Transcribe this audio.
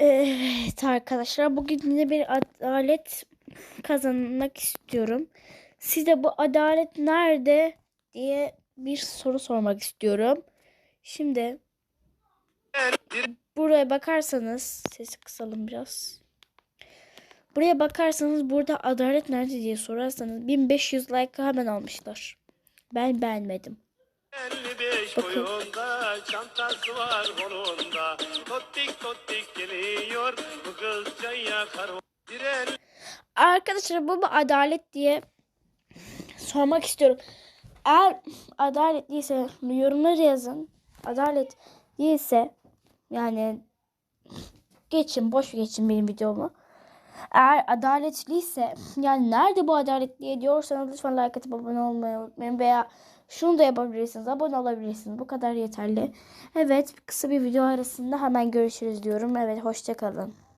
Evet arkadaşlar bugün yine bir adalet kazanmak istiyorum. Size bu adalet nerede diye bir soru sormak istiyorum. Şimdi buraya bakarsanız sesi kısalım biraz. Buraya bakarsanız burada adalet nerede diye sorarsanız 1500 like hemen almışlar. Ben beğenmedim. 55 Bakın. Çantası var kolunda Tottik tottik geliyor bu kızca yakar Diren Arkadaşlar bu mu adalet diye sormak istiyorum. Eğer adalet değilse yorumları yazın. Adalet değilse yani geçin boş geçin benim videomu. Eğer adaletliyse yani nerede bu adalet diye diyorsanız lütfen like atıp abone olmayı unutmayın veya şunu da yapabilirsiniz. Abone olabilirsiniz. Bu kadar yeterli. Evet kısa bir video arasında hemen görüşürüz diyorum. Evet hoşçakalın.